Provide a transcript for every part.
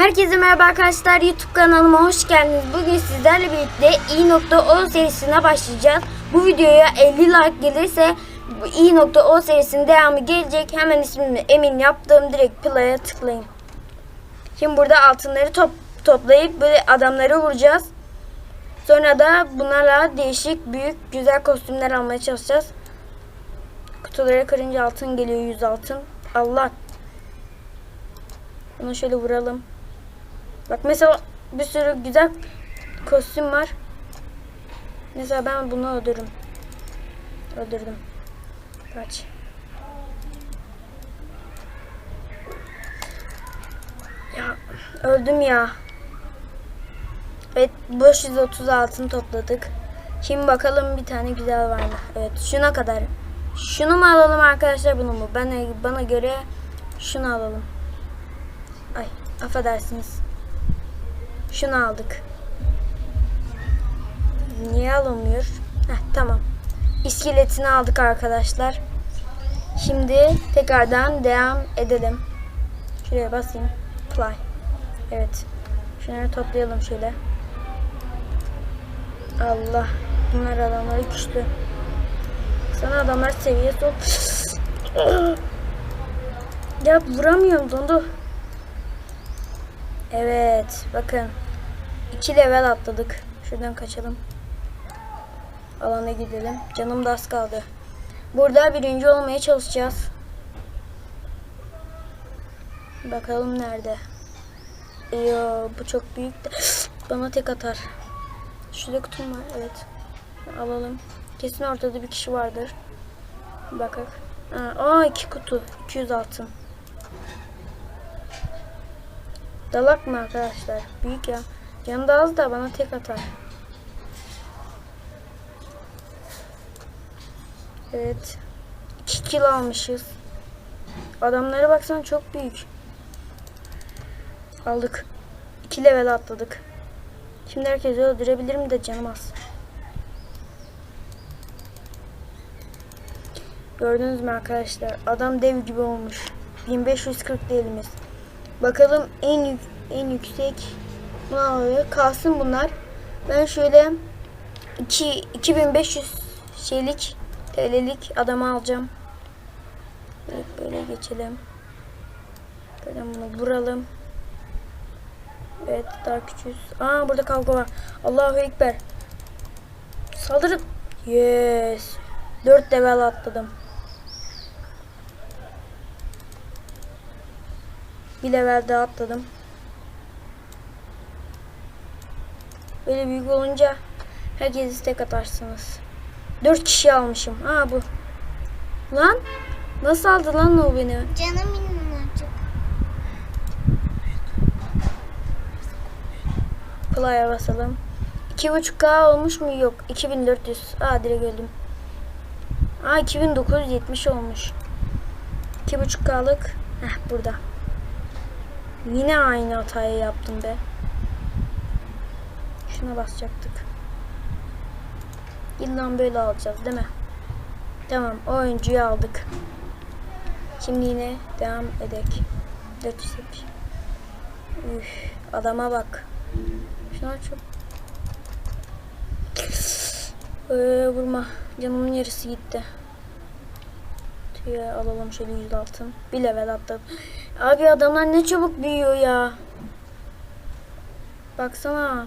Herkese merhaba arkadaşlar YouTube kanalıma hoş geldiniz. Bugün sizlerle birlikte i.o serisine başlayacağız. Bu videoya 50 like gelirse i.o serisinin devamı gelecek. Hemen ismini emin yaptığım direkt play'a tıklayın. Şimdi burada altınları top, toplayıp böyle adamları vuracağız. Sonra da bunlarla değişik büyük güzel kostümler almaya çalışacağız. Kutuları kırınca altın geliyor 100 altın. Allah bunu şöyle vuralım. Bak mesela bir sürü güzel kostüm var. Mesela ben bunu öldürürüm. Öldürdüm. Kaç. Ya öldüm ya. Evet 530 altın topladık. Şimdi bakalım bir tane güzel var mı? Evet şuna kadar. Şunu mu alalım arkadaşlar bunu mu? Bana, bana göre şunu alalım. Ay affedersiniz. Şunu aldık. Niye alınmıyor? Heh, tamam. İskeletini aldık arkadaşlar. Şimdi tekrardan devam edelim. Şuraya basayım. Fly. Evet. Şunları toplayalım şöyle. Allah. Bunlar adamları güçlü. Sana adamlar seviye sok. ya vuramıyorum dondu. Evet. Bakın. 2 level atladık. Şuradan kaçalım. Alana gidelim. Canım da az kaldı. Burada birinci olmaya çalışacağız. Bakalım nerede. Yo, bu çok büyük de bana tek atar. Şurada kutum var. Evet. Alalım. Kesin ortada bir kişi vardır. Bakak. Aa, iki kutu. 200 altın. Dalak mı arkadaşlar? Büyük ya. Canı da az da bana tek atar. Evet. 2 kilo almışız. Adamlara baksan çok büyük. Aldık. 2 level atladık. Şimdi herkesi öldürebilirim de canım az. Gördünüz mü arkadaşlar? Adam dev gibi olmuş. 1540 değilimiz. Bakalım en yük, en yüksek ne alıyor? Kalsın bunlar. Ben şöyle 2 2500 şeylik TL'lik adamı alacağım. Böyle geçelim. Böyle bunu vuralım. Evet daha küçüğüz. Aa burada kavga var. Allahu Ekber. Saldırın. Yes. 4 level atladım. Bir level daha atladım. Böyle büyük olunca herkes istek atarsınız. 4 kişi almışım. Aa bu. Lan nasıl aldı lan o beni? Canım minnacık. Play'a basalım. 2.5K olmuş mu? Yok. 2400. Aa direkt öldüm. Aa 2970 olmuş. 2.5K'lık. Heh burada. Yine aynı hatayı yaptım be. Şuna basacaktık. İlla böyle alacağız değil mi? Tamam oyuncuyu aldık. Şimdi yine devam edek. 470. Üf, adama bak. Şuna çok ee, vurma. Canımın yarısı gitti. Tüye alalım şöyle 100 altın. Bir level atladım. Abi adamlar ne çabuk büyüyor ya. Baksana.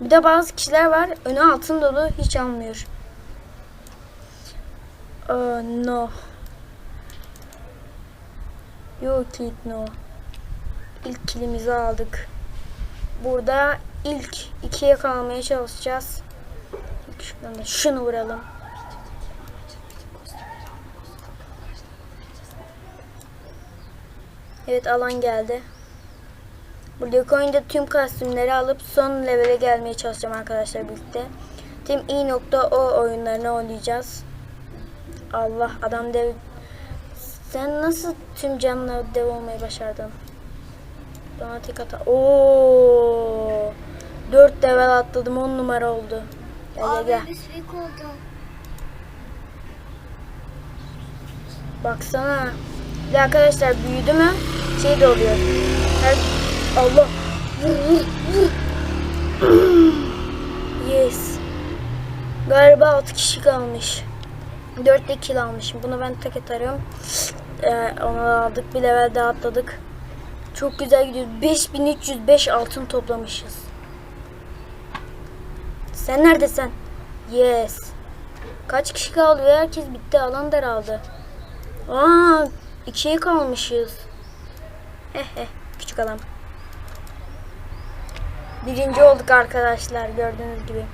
Bir de bazı kişiler var önü altın dolu hiç almıyor. Oh no. Yok kid no. İlk kilimizi aldık. Burada ilk ikiye kalmaya çalışacağız. Da şunu vuralım. Evet alan geldi. Buradaki oyunda tüm kostümleri alıp son levele gelmeye çalışacağım arkadaşlar birlikte. Tüm i.o oyunlarını oynayacağız. Allah adam dev. Sen nasıl tüm canlı dev olmayı başardın? Bana tek ata. Oo! 4 level atladım 10 numara oldu. Gel gel Abi gel. oldum. Baksana. Bir de arkadaşlar büyüdü mü şey de oluyor. Her... Allah. Yes. Galiba 6 kişi kalmış. 4 de kill almışım. Bunu ben tek atarım. Ee, onu aldık. Bir level daha atladık. Çok güzel gidiyoruz. 5305 altın toplamışız. Sen neredesin? Yes. Kaç kişi kaldı herkes bitti. Alan daraldı. Aa, ikiye kalmışız. Hehe, küçük adam. Birinci olduk arkadaşlar gördüğünüz gibi.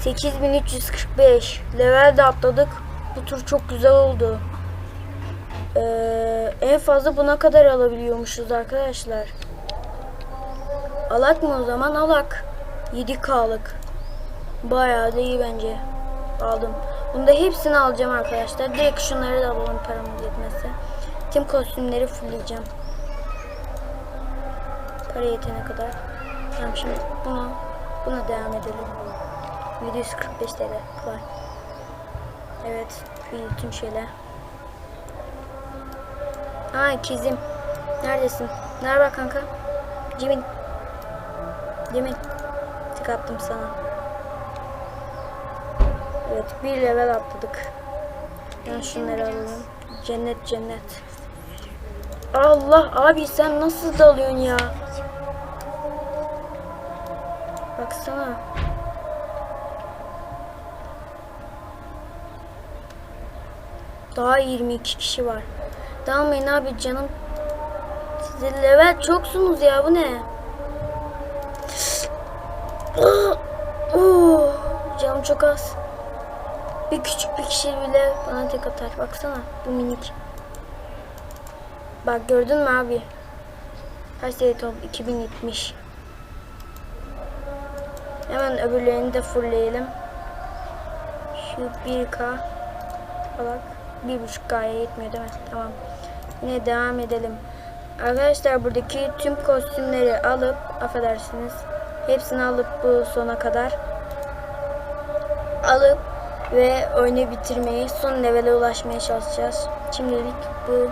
8345 level de atladık. Bu tur çok güzel oldu. Ee, en fazla buna kadar alabiliyormuşuz arkadaşlar. Alak mı o zaman? Alak. 7K'lık. Bayağı da iyi bence. Aldım. Bunda hepsini alacağım arkadaşlar. Direkt şunları da alalım paramız yetmezse. Tüm kostümleri fullleyeceğim. Para yetene kadar. Tamam şimdi buna, buna devam edelim. 745 TL var. Evet. Tüm şeyler. Ha ikizim. Neredesin? Nerede kanka? Cimin. Cimin. Tık attım sana. Evet bir level atladık. Ben şunları alalım. Cennet cennet. Allah abi sen nasıl dalıyorsun ya? Baksana. Daha 22 kişi var. Dalmayın abi canım. Size level çoksunuz ya bu ne? Oh, canım çok az. Bir küçük bir kişi bile bana tek atar. Baksana bu minik. Bak gördün mü abi? Kaç sayı top? 2070. Hemen öbürlerini de fullleyelim. Şu 1K falan. 1.5K'ya yetmiyor değil mi? Tamam. Yine devam edelim. Arkadaşlar buradaki tüm kostümleri alıp affedersiniz. Hepsini alıp bu sona kadar alıp ve oyunu bitirmeyi son levele ulaşmaya çalışacağız. Şimdilik bu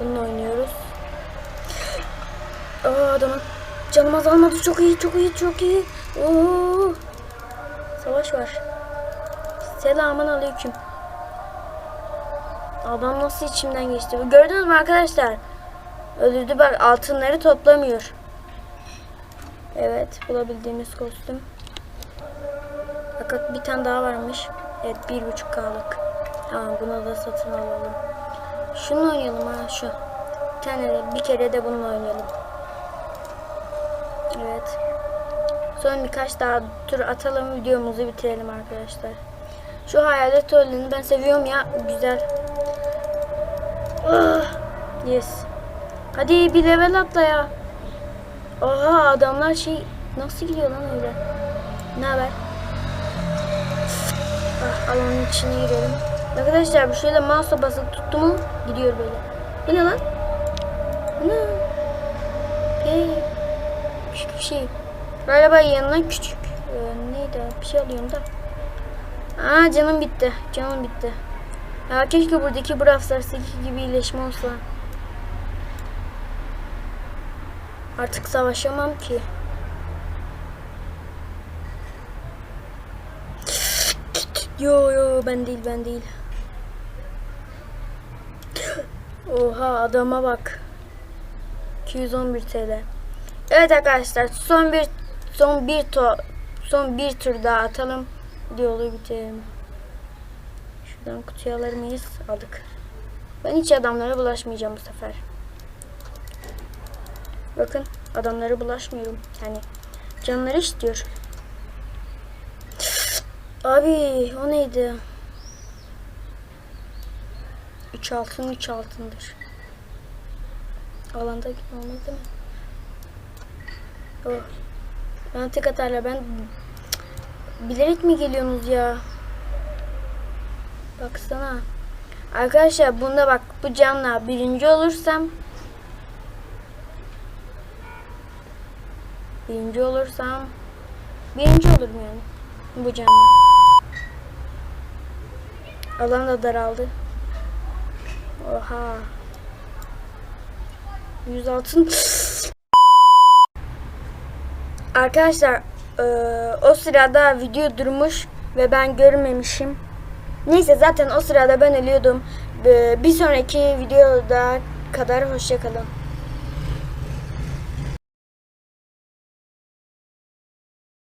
bununla oynuyoruz. Aa adamın canım azalmadı. Çok iyi, çok iyi, çok iyi. Oo. Savaş var. Selamun aleyküm. Adam nasıl içimden geçti? Gördünüz mü arkadaşlar? Öldürdü bak altınları toplamıyor. Evet bulabildiğimiz kostüm. Fakat bir tane daha varmış. Evet bir buçuk K'lık. Tamam bunu da satın alalım. Şunu oynayalım ha şu. Bir bir kere de bununla oynayalım. Evet. Son birkaç daha tur atalım videomuzu bitirelim arkadaşlar. Şu hayalet rolünü ben seviyorum ya. Güzel. Ah, yes. Hadi bir level atla ya. Oha adamlar şey nasıl gidiyor lan öyle? Ne haber? Ah, alanın içine girelim. Arkadaşlar şöyle mouse'a basıp tuttu mu gidiyor böyle. Bu ne lan? Bu ne? Hey. Küçük bir şey. Galiba yanına küçük. Ee, neydi? Bir şey alıyorum da. Aa canım bitti. Canım bitti. Ya keşke buradaki Brawl Stars'taki gibi iyileşme olsa. Artık savaşamam ki. Yo yo ben değil ben değil. Oha adama bak. 211 TL. Evet arkadaşlar son bir son bir to son bir tur daha atalım. Yolu bitirelim. Şuradan kutuyu alır mıyız? Aldık. Ben hiç adamlara bulaşmayacağım bu sefer. Bakın adamlara bulaşmıyorum. Yani canları istiyor. Abi o neydi? 3 altın 3 altındır. Alanda olmaz değil mi? Oh. Ben tek atarla ben bilerek mi geliyorsunuz ya? Baksana. Arkadaşlar bunda bak bu canla birinci olursam birinci olursam birinci olurum yani bu canla. Alan da daraldı. Oha. 100 altın. Arkadaşlar e, o sırada video durmuş ve ben görmemişim. Neyse zaten o sırada ben ölüyordum. Bir sonraki videoda kadar hoşçakalın.